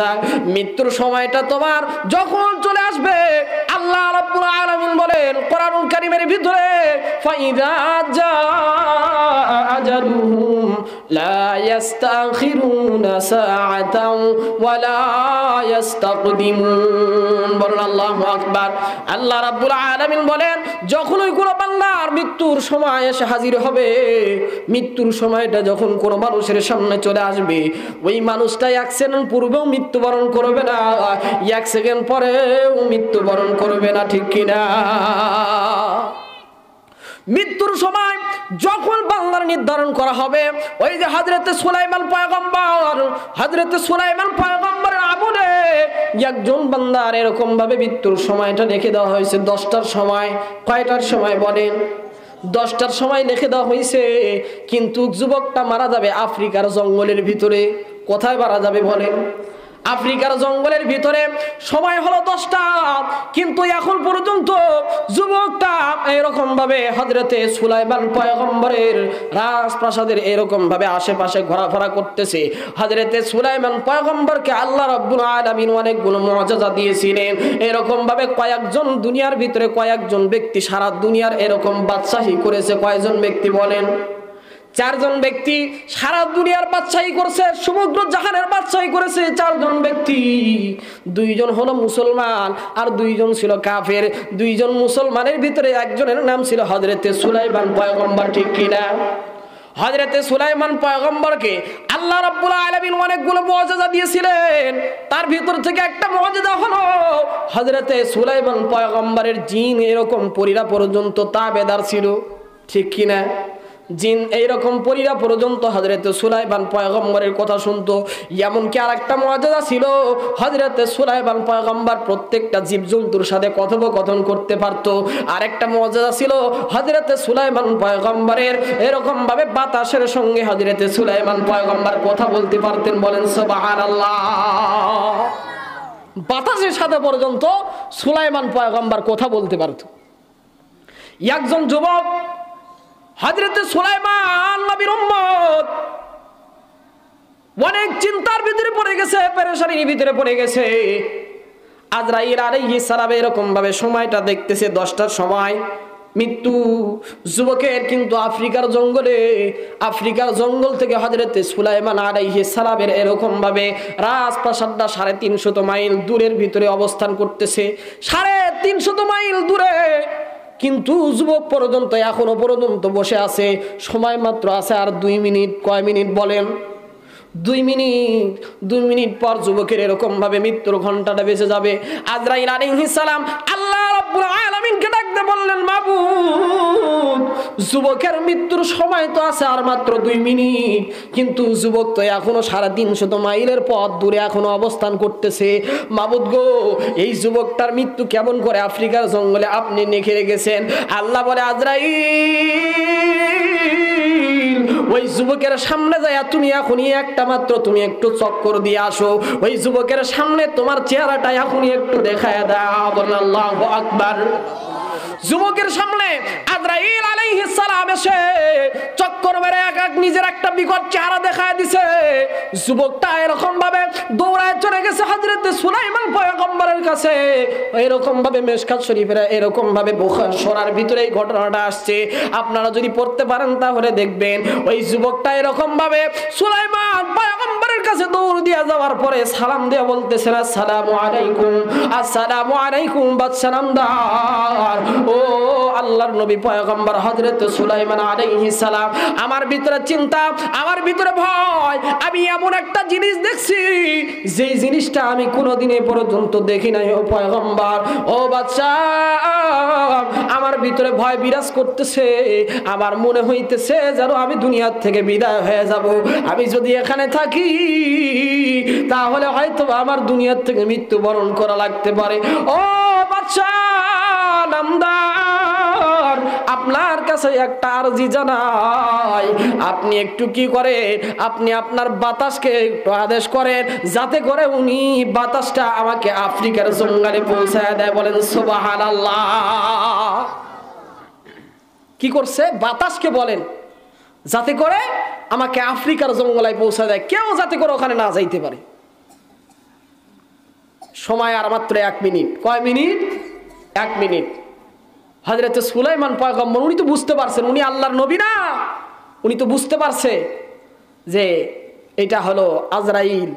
যায় মৃত্যুর সময়টা তোমার যখন চলে আসবে, আল্লাহ রাব্বুল আলামিন বলেন, কোরআনুল কারীমের ভিতরে, ফাইদা জা আজালুহুম রাব্বুল আলামিন বলেন, যখন ওই কোনো বান্দার মৃত্যুর সময় এসে হাজির হবে, মৃত্যুর সময়টা যখন কোনো মানুষের সামনে চলে আসবে, ওই মানুষটা এক সেকেন্ড পূর্বেও মৃত্যুবরণ করবে না, এক সেকেন্ড পরেও মৃত্যুবরণ করবে না, ঠিক কিনা? মৃত্যুর সময় যখন বাংলার নির্ধারণ করা হবে, ওই যে হাজরতে সুলাইমান পয়গম্বর হাজরতে সুলাইমান পয়গম্বরের আমলে একজন বান্দার এরকম ভাবে মৃত্যুর সময়টা রেখে দেওয়া হয়েছে, দশটার সময়, কয়টার সময় বলেন? দশটার সময় লিখে দেওয়া হয়েছে, কিন্তু যুবকটা মারা যাবে আফ্রিকার জঙ্গলের ভিতরে। কোথায় মারা যাবে বলেন? আফ্রিকার জঙ্গলের ভিতরে সময় হলো দশটা, কিন্তু এখন পর্যন্ত যুবকটা এরকম ভাবে হজরতে সুলাইমান পয়গম্বরের রাজপ্রাসাদের এরকম ভাবে আশেপাশে ঘোরাফেরা করতেছে। হজরতে সুলাইমান পয়গম্বরকে আল্লাহ রব্বুল আলামিন অনেকগুলো মর্যাদা দিয়েছিলেন। এরকম ভাবে কয়েকজন দুনিয়ার ভিতরে কয়েকজন ব্যক্তি সারা দুনিয়ার এরকম বাদশাহী করেছে। কয়েকজন ব্যক্তি বলেন? চারজন ব্যক্তি সারা দুনিয়ার বাদশাহী করছে, সমুদ্র জাহানের বাদশাহী করেছে চারজন ব্যক্তি। দুইজন হলো মুসলমান আর দুইজন ছিল কাফের। দুইজন মুসলমানের ভিতরে একজনের নাম ছিল হজরতে সুলাইমান পয়গম্বর, ঠিক কিনা হজরতে সুলাইমান পয়গম্বরকে আল্লাহ রাব্বুল আলামিন অনেকগুলো মর্যাদা দিয়েছিলেন। তার ভিতর থেকে একটা মর্যাদা হলো হজরতে সুলাইমান পয়গম্বরের জিন, এরকম পরিরা পর্যন্ত তাবেদার ছিল, ঠিক কিনা জিন এইরকম পরিরা পর্যন্ত হজরত সুলাইবান পয়গম্বরের কথা শুনতো। এমনকি আর একটা মর্যাদা ছিল হজরত সুলাইবান পয়গম্বর প্রত্যেকটা জীবজন্তুর সাথে কথোপকথন করতে পারতো। আর একটা মর্যাদা ছিল হজরত সুলাইমান পয়গম্বরের এরকম ভাবে বাতাসের সঙ্গে হজরত সুলাইমান পয়গম্বর কথা বলতে পারতেন, বলেন সবাহার আল্লাহ বাতাসের সাথে পর্যন্ত সুলাইমান পয়গম্বর কথা বলতে পারত। একজন যুবক হজরত সুলাইমান নবীর উম্মত। অনেক চিন্তার ভিতরে পড়ে গেছে, পেরেশানির ভিতরে পড়ে গেছে। আজরাইল আলাইহিস সালাম এরকম ভাবে সময়টা দেখতেছে দশটার সময়। মৃত্যু, যুবকের কিন্তু আফ্রিকার জঙ্গলে, আফ্রিকার জঙ্গল থেকে হজরতে সুলাইমান আলাইহিস সালামের এরকম ভাবে রাজপ্রাসাদটা সাড়ে তিনশত মাইল দূরের ভিতরে অবস্থান করতেছে। সাড়ে তিনশত মাইল দূরে কিন্তু যুবক পর্যন্ত, এখনও পর্যন্ত বসে আছে। সময় মাত্র আছে আর দুই মিনিট। কয় মিনিট বলেন? দুই মিনিট। দুই মিনিট পর যুবকের এরকম ভাবে মৃত্যুর ঘন্টাটা বেঁচে যাবে। আজরাইল আল্লাহ রাব্বুল যুবকের মৃত্যুর সময় তো আছে আর মাত্র দুই মিনিট। কিন্তু যুবক তো এখনও সাড়ে তিনশত মাইলের পথ দূরে এখনও অবস্থান করতেছে। মাবুদ গো, এই যুবকটার মৃত্যু কেমন করে আফ্রিকার জঙ্গলে আপনি নেখে রেখেছেন? আল্লাহ বলে, আজরাইল ওই যুবকের সামনে যায় তুমি এখনই একটা মাত্র তুমি একটু চক্কর দিয়ে আসো। ওই যুবকের সামনে তোমার চেহারাটা এখনই একটু দেখায় দাও। আল্লাহ আকবার। যুবকের সামনে আজরাইল আলাইহিস সালাম এসে চক্কর মেরে এক এক নিজের একটা বিকট চেহারা দেখায় দিছে। যুবকটা এরকম ভাবে দৌড়ায় চলে গেছে হযরত সুলাইমান পয়গম্বরের কাছে। এরকম ভাবে মেশকাত শরীফের এরকম ভাবে সরার ভিতরে এই ঘটনাটা আসছে। আপনারা যদি পড়তে পারেন তাহলে দেখবেন ওই যুবকটা এরকম ভাবে সুলাইমান কাছে দৌড় দিয়া যাওয়ার পরে সালাম দিয়া বলতেছেন আসসালামু আলাইকুম। আসসালামু আলাইকুম বাদসালাম নামদার। ও আল্লাহর নবী পয়গম্বর হযরত সুলাইমান আলাইহিস সালাম। আমার ভিতরে চিন্তা, আমার ভিতরে ভয়। আমি এমন একটা জিনিস দেখছি, যেই জিনিসটা আমি কোনোদিনে পর্যন্ত দেখি নাই, ও পয়গম্বর। ও বাচ্চা আমার ভিতরে ভয় বিরাজ করতেছে। আমার মনে হইতেছে যেন আমি দুনিয়ার থেকে বিদায় হয়ে যাব। আমি যদি এখানে থাকি, তাহলে হয়তো আমার দুনিয়ার থেকে মৃত্যুবরণ করা লাগতে পারে। ও বাচ্চা নামদার! আপনার কাছে একটা আরজি জানাই। আপনি একটু কি করে আপনি আপনার বাতাসকে একটু আদেশ করেন, যাতে করে উনি বাতাসটা আমাকে আফ্রিকার জঙ্গলে পৌঁছায় দেয়। বলেন সুবাহান কি করছে? বাতাসকে বলেন, যাতে করে আমাকে আফ্রিকার জঙ্গলায় পৌঁছা দেয়। কেউ যাতে করে ওখানে না যাইতে পারে। সময় আর মাত্র এক মিনিট। কয় মিনিট? এক মিনিট। হজরত সুলাইমান পয়গম্বর, উনি তো বুঝতে পারছেন, উনি আল্লাহর নবী না। উনি তো বুঝতে পারছে যে এটা হলো আজরাইল,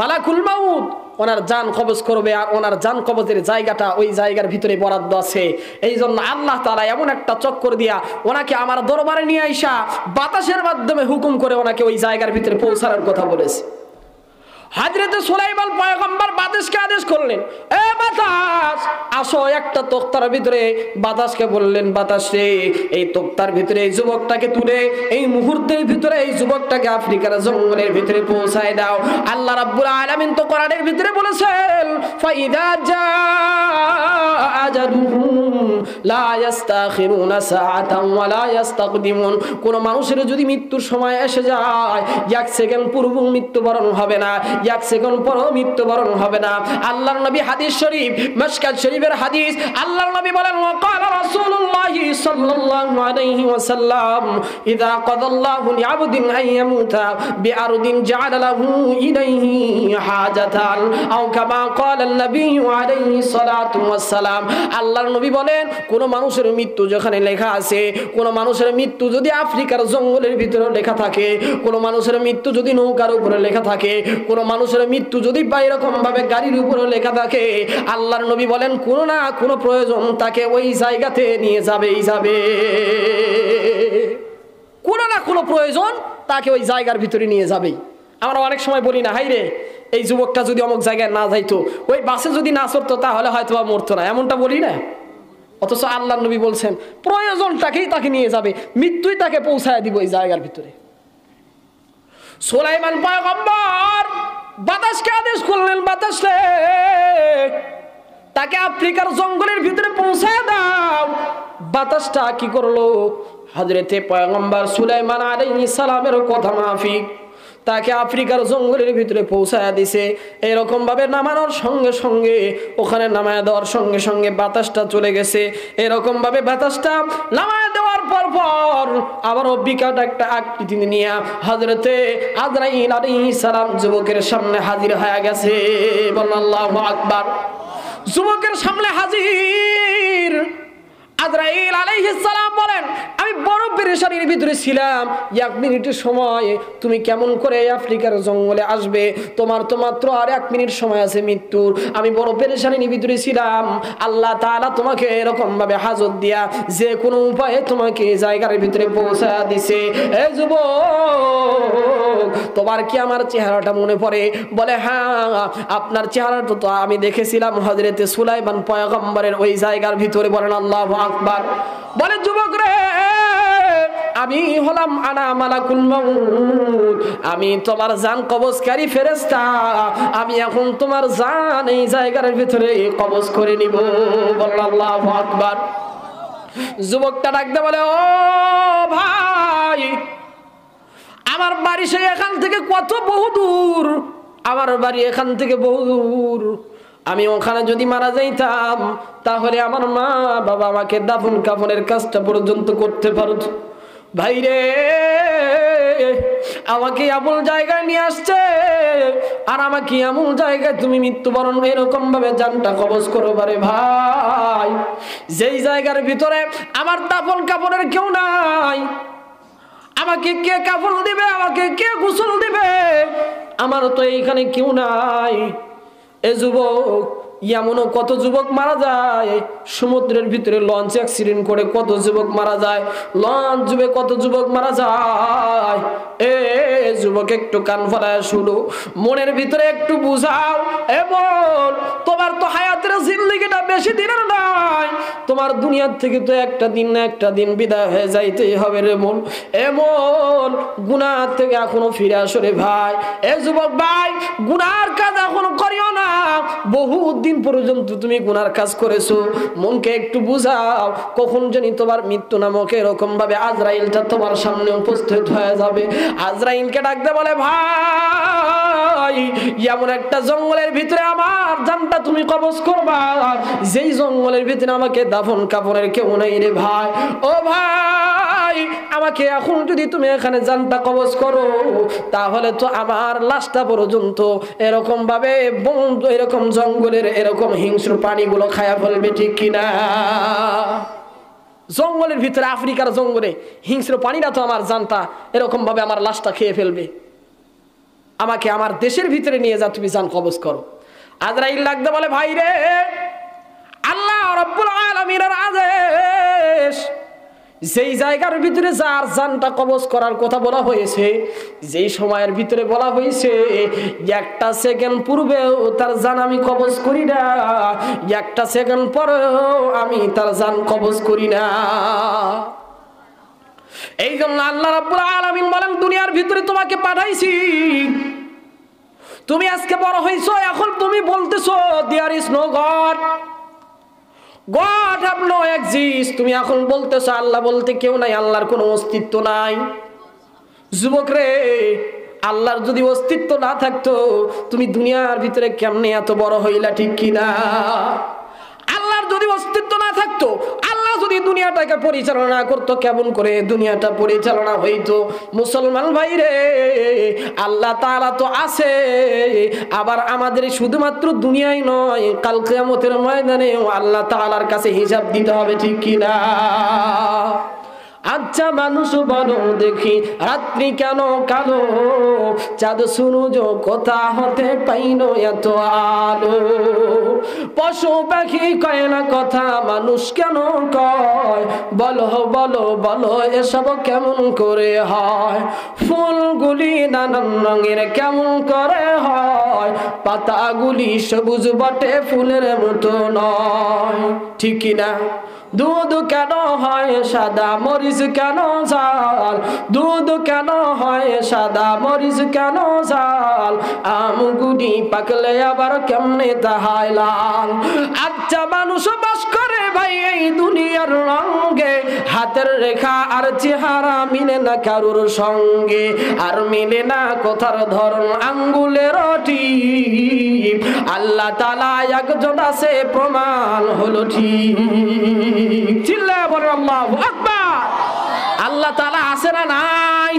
মালাকুল মাউদ ওনার যান কবজ করবে আর ওনার যান কবজের জায়গাটা ওই জায়গার ভিতরে বরাদ্দ আছে। এই জন্য আল্লাহ তারা এমন একটা চক্কর দিয়া ওনাকে আমার দরবারে নিয়ে আইসা বাতাসের মাধ্যমে হুকুম করে ওনাকে ওই জায়গার ভিতরে পৌঁছানোর কথা বলেছে। হাজরেতে সুলাইমান পয়গম্বর বাতাসকে আদেশ করলেন, এ বাতাস। আসো একটা তোক্তার ভিতরে। বাতাসকে বললেন, বাতাস রে, এই তোক্তার ভিতরে এই যুবকটাকে তুলে, এই মুহূর্তের ভিতরে এই যুবকটাকে আফ্রিকার জঙ্গলের ভিতরে পৌঁছায় দাও। আল্লাহ রাব্বুল আলামিন তো কোরআনের ভিতরে বলেছেন, ফাইদা জা আজালুহুম লা সাআতান ওয়া লা কোন মানুষের যদি মৃত্যুর সময় এসে যায়, এক সেকেন্ড পূর্ব মৃত্যুবরণ হবে না, এক সেকেন্ড পরও মৃত্যুবরণ হবে না। আল্লাহর নবী হাদিস শরীফ শরীফের হাদিস নবী বলেন ওয়াকাল নবী বলেন, কোন মানুষের মৃত্যু যেখানে লেখা আছে, কোন মানুষের মৃত্যু যদি আফ্রিকার জঙ্গলের ভিতরে লেখা থাকে, কোন মানুষের মৃত্যু যদি নৌকার উপরে লেখা থাকে, কোন মানুষের মৃত্যু যদি বা এরকম ভাবে গাড়ির উপরে লেখা থাকে আল্লাহর নবী বলেন, কোনো না কোনো প্রয়োজন, তাকে ওই জায়গাতে নিয়ে যাবেই যাবে। কোনো না কোনো প্রয়োজন, তাকে ওই জায়গার ভিতরে নিয়ে যাবেই। আমরা অনেক সময় বলি না হাই রে এই যুবকটা যদি অমুক জায়গায় না যাইতো, ওই বাসে যদি না চড়তো, তাহলে হয়তো বা মরতো না। এমনটা বলি না। অথচ আল্লাহ নবী বলছেন, প্রয়োজনটাকেই তাকে নিয়ে যাবে, মৃত্যুই তাকে পৌঁছায় দিব ওই জায়গার ভিতরে। সোলাইমান পয়গম্বর বাতাসকে আদেশ করলেন, বাতাস তাকে আফ্রিকার জঙ্গলের ভিতরে পৌঁছায় দাও। বাতাসটা কি করল? হজরতে পয়গম্বর সুলাইমান আলাইহিস সালামের কথা মাফিক। তাকে আফ্রিকার জঙ্গলের ভিতরে পৌঁছায় দিছে। এরকম ভাবে নামানোর সঙ্গে সঙ্গে, ওখানে নামায় দেওয়ার সঙ্গে সঙ্গে বাতাসটা চলে গেছে। এরকম ভাবে বাতাসটা নামায় দেওয়ার পর পর আবারও বিকট একটা আকৃতি নিয়ে হজরতে আজরাইল আলাইহিস সালাম যুবকের সামনে হাজির হয়ে গেছে। বল আল্লাহ আকবার। যুবকের সামনে হাজির আজরাইল আলাইহিস সালাম বলেন, আমি বড় পেরেশানির ভিতরে ছিলাম। এক মিনিটের সময় তুমি কেমন করে আফ্রিকার জঙ্গলে আসবে? তোমার তো মাত্র আর এক মিনিট সময় আছে মৃত্যুর। আমি বড় পেরেশানির ভিতরে ছিলাম। আল্লাহ তাআলা তোমাকে এরকম ভাবে হাজত দিয়া যে কোনো উপায়ে তোমাকে জায়গার ভিতরে পৌঁছা দিছে। এ যুবক, তোমার কি আমার চেহারাটা মনে পড়ে? বলে হ্যাঁ আপনার চেহারাটা তো আমি দেখেছিলাম হজরতে সুলাইমান পয়গম্বরের ওই জায়গার ভিতরে। বলেন, আল্লাহ আকবার। বলে, যুবক রে, আমি হলাম আনা মালাকুল মাউত। আমি তোমার জান কবজকারী ফেরেশতা। আমি এখন তোমার জান এই জায়গার ভিতরে কবজ করে নিব। আল্লাহ আকবার। যুবকটা ডাকতে বলে, ও ভাই, আমার বাড়ি সেই এখান থেকে কত বহু দূর? আমার বাড়ি এখান থেকে বহু দূর। আমি ওখানে যদি মারা যাইতাম, তাহলে আমার মা বাবা আমাকে দাফন কাফনের কাজটা পর্যন্ত করতে পারত। ভাই রে আমাকে এমন জায়গায় নিয়ে আসছে, আর আমাকে এমন জায়গায় তুমি মৃত্যুবরণ এরকম ভাবে জানটা কবজ করো পারে ভাই। যেই জায়গার ভিতরে আমার দাফন কাপড়ের কেউ নাই, আমাকে কে কাপড় দিবে, আমাকে কে গোসল দিবে আমার তো এইখানে কেউ নাই। এ যুবক এমনও কত যুবক মারা যায়? সমুদ্রের ভিতরে লঞ্চ অ্যাক্সিডেন্ট করে কত যুবক মারা যায়? লঞ্চ যুবে কত যুবক মারা যায়? এ, যুবক একটু কান ফলায় শুনো, মনের ভিতরে একটু বুঝাও। এমন তোমার তো হায়াতের জিন্দগিটা বেশি দিনের নাই তোমার দুনিয়ার থেকে তো একটা দিন না একটা দিন বিদায় হয়ে যাইতেই হবে রে মন এমন গুনার থেকে এখনও ফিরে আসো রে ভাই। এ যুবক ভাই, গুনার কাজ এখনও করিও না। বহু দিন পর্যন্ত তুমি গুনার কাজ করেছ, মনকে একটু বুঝাও, কখন জানি তোমার মৃত্যু নামক এরকম ভাবে আজরাইলটা তোমার সামনে উপস্থিত হয়ে যাবে। আজরাইলকে ডাকতে বলে, ভাই, এমন একটা জঙ্গলের ভিতরে আমার জানটা তুমি কবজ করবা। যেই জঙ্গলের ভিতরে আমাকে দাফন কাপড়ের কেউ নেই রে ভাই। ও ভাই ভাই আমাকে এখন যদি তুমি এখানে জানটা কবজ করো, তাহলে তো আমার লাশটা পর্যন্ত এরকম ভাবে এরকম জঙ্গলের এরকম হিংস্র প্রাণীগুলো খায়া ফেলবে, ঠিক কিনা? জঙ্গলের ভিতরে, আফ্রিকার জঙ্গলে হিংস্র প্রাণীরা তো আমার জানতা এরকম ভাবে আমার লাশটা খেয়ে ফেলবে। আমাকে আমার দেশের ভিতরে নিয়ে যা, তুমি জান কবজ করো। আজরাইল লাগতে বলে, ভাই রে, আল্লাহ রব্বুল আলমিনের আদেশ যেই জায়গার ভিতরে যার জানটা কবজ করার কথা বলা হয়েছে, যেই সময়ের ভিতরে বলা হয়েছে, একটা সেকেন্ড পূর্বেও তার জান আমি কবজ করি না, একটা সেকেন্ড পরেও আমি তার জান কবজ করি না। এই জন্য আল্লাহ রাব্বুল আলামিন বলেন, দুনিয়ার ভিতরে তোমাকে পাঠাইছি। তুমি আজকে বড় হইছো, এখন তুমি বলতেছো there is no God God have no exist. তুমি এখন বলতেছো, আল্লাহ বলতে কেউ নাই, আল্লাহর কোনো অস্তিত্ব নাই। যুবক রে, আল্লাহর যদি অস্তিত্ব না থাকতো, তুমি দুনিয়ার ভিতরে কেমনে এত বড় হইলা, ঠিক কিনা? আল্লাহর যদি অস্তিত্ব না থাকতো যদি দুনিয়াটাকে পরিচালনা করতো, কেমন করে দুনিয়াটা পরিচালনা হইতো? মুসলমান ভাই রে আল্লাহ তাআলা তো আছে, আবার আমাদের শুধুমাত্র দুনিয়ায় নয় কালকে কিয়ামতের ময়দানে আল্লাহ তাআলার কাছে হিসাব দিতে হবে, ঠিক কিনা? আচ্ছা মানুষ বলো দেখি, রাত্রি কেন কালো? চাঁদ সুরুজ কোথা হতে পাইন এত আলো? পশু পাখি কয় না কথা, মানুষ কেন কয়? বলো বলো বলো, এসব কেমন করে হয়? ফুলগুলি নানান রঙের কেমন করে হয়? পাতাগুলি সবুজ বটে, ফুলের মতো নয়। ঠিক না? দুধ কেন হয় সাদা মরিচ কেন জাল দুধ কেন হয় সাদা মরিচ কেন জাল আমগুড়ি পাকলে আবার কেমনে তাহাই লাল? আচ্ছা মানুষ বাস করে ভাই এই দুনিয়ার রঙ্গে হাতের রেখা আর চেহারা মিলে না কারুর সঙ্গে। আর মিলে না কথার ধরন, আঙ্গুলের আল্লাহ তালা একজন আছে, প্রমাণ হলো ঠিক। চিল্লা বলে আল্লাহ আকবার। আল্লাহ তালা আছে না নাই?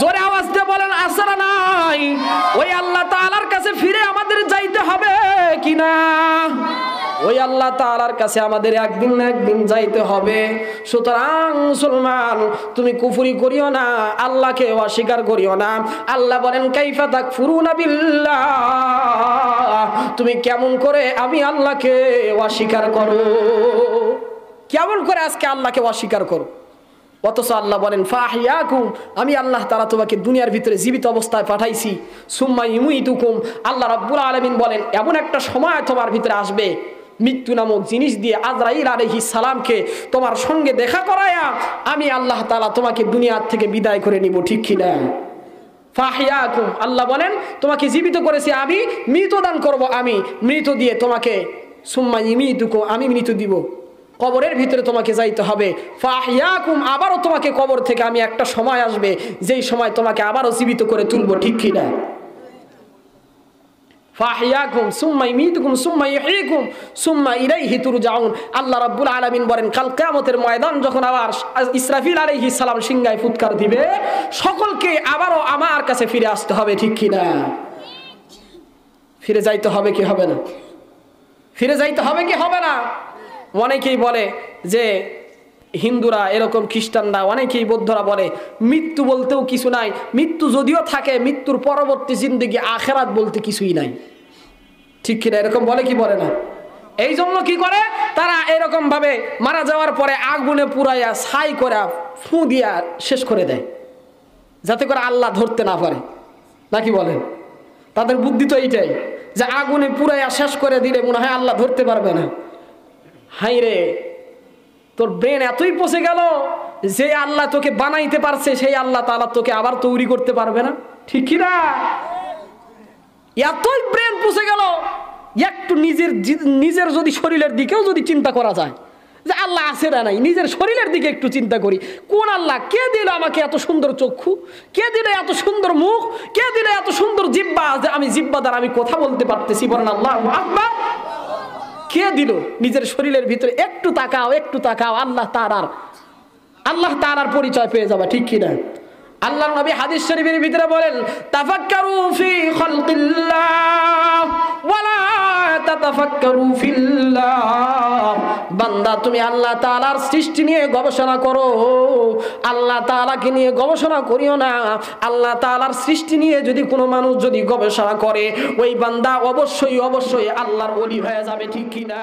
জোরে আওয়াজ দিয়ে বলেন, আছে না নাই? ওই আল্লাহ তালার কাছে ফিরে আমাদের যাইতে হবে কিনা ওই আল্লাহ তালার কাছে আমাদের একদিন না একদিন যাইতে হবে। সুতরাং মুসলমান, তুমি কুফুরি করিও না, আল্লাহকে অস্বীকার করিও না। আল্লাহ বলেন, কাইফা তাক বিল্লাহ। তুমি কেমন করে আমি আল্লাহকে অস্বীকার করো? কেমন করে আজকে আল্লাহকে অস্বীকার করো? অথচ আল্লাহ বলেন, ফাহিয়াকুম আমি আল্লাহ তারা তোমাকে দুনিয়ার ভিতরে জীবিত অবস্থায় পাঠাইছি। সুম্মা ইমুইতুকুম আল্লাহ রাব্বুল আলমিন বলেন, এমন একটা সময় তোমার ভিতরে আসবে, মৃত্যু নামক জিনিস দিয়ে আজরাইল আলহি সালামকে তোমার সঙ্গে দেখা করায়া আমি আল্লাহ তালা তোমাকে দুনিয়ার থেকে বিদায় করে নিব, ঠিক কি কিনা? ফাহিয়াকুম, আল্লাহ বলেন, তোমাকে জীবিত করেছি আমি মৃত দান করব আমি মৃত দিয়ে তোমাকে সুম্মা ইমিতুকু আমি মৃত দিব। কবরের ভিতরে তোমাকে যাইতে হবে। ফাহিয়াকুম, আবারও তোমাকে কবর থেকে আমি একটা সময় আসবে, যেই সময় তোমাকে আবারও জীবিত করে তুলবো, ঠিক ইলাইহি তুরজাউন। আল্লাহ বলেন ময়দান যখন আবার ইসরাফিল আলাইহিস সালাম ফুৎকার দিবে, সকলকে আবারও আমার কাছে ফিরে আসতে হবে, ঠিক কিনা ফিরে যাইতে হবে কি হবে না? ফিরে যাইতে হবে কি হবে না? অনেকেই বলে যে হিন্দুরা এরকম খ্রিস্টানরা, অনেকেই বৌদ্ধরা বলে, মৃত্যু বলতেও কিছু নাই। মৃত্যু যদিও থাকে, মৃত্যুর পরবর্তী জিন্দগি আখেরাত বলতে কিছুই নাই। ঠিক কিনা? এরকম বলে কি বলে না? এই জন্য কি করে? তারা এরকম ভাবে মারা যাওয়ার পরে আগুনে পুরাইয়া ছাই করে ফু দিয়া শেষ করে দেয়। যাতে করে আল্লাহ ধরতে না পারে। নাকি বলেন? তাদের বুদ্ধি তো এইটাই, যে আগুনে পুরাইয়া শেষ করে দিলে মনে হয় আল্লাহ ধরতে পারবে না। হাই রে তোর ব্রেন এতই পচে গেল যে আল্লাহ তোকে বানাইতে পারছে, সেই আল্লাহ তালা তোকে আবার তৈরি করতে পারবে না। ঠিক কিনা এতই ব্রেন পচে গেল, একটু নিজের নিজের যদি শরীরের দিকেও যদি চিন্তা করা যায়, যে আল্লাহ আছে না নাই, নিজের শরীরের দিকে একটু চিন্তা করি, কোন আল্লাহ? কে দিল আমাকে এত সুন্দর চক্ষু? কে দিলে এত সুন্দর মুখ? কে দিলে এত সুন্দর জিব্বা যে আমি জিব্বা দ্বারা আমি কথা বলতে পারতেছি বলেন আল্লাহ আকবার। কে দিল? নিজের শরীরের ভিতরে একটু তাকাও একটু তাকাও, আল্লাহ তার আর আল্লাহ তার আর পরিচয় পেয়ে যাবে, ঠিক কিনা? আল্লাহ নবী হাদিস শরীফের ভিতরে বলেন, তাফাক্কারু ফি খালকিল্লাহ ওয়ালা বান্দা, তুমি আল্লাহ তাআলার সৃষ্টি নিয়ে গবেষণা করো। আল্লাহ তাআলাকে নিয়ে গবেষণা করিও না। আল্লাহ তাআলার সৃষ্টি নিয়ে যদি কোনো মানুষ যদি গবেষণা করে, ওই বান্দা অবশ্যই অবশ্যই আল্লাহর ওলি হয়ে যাবে, ঠিক কিনা?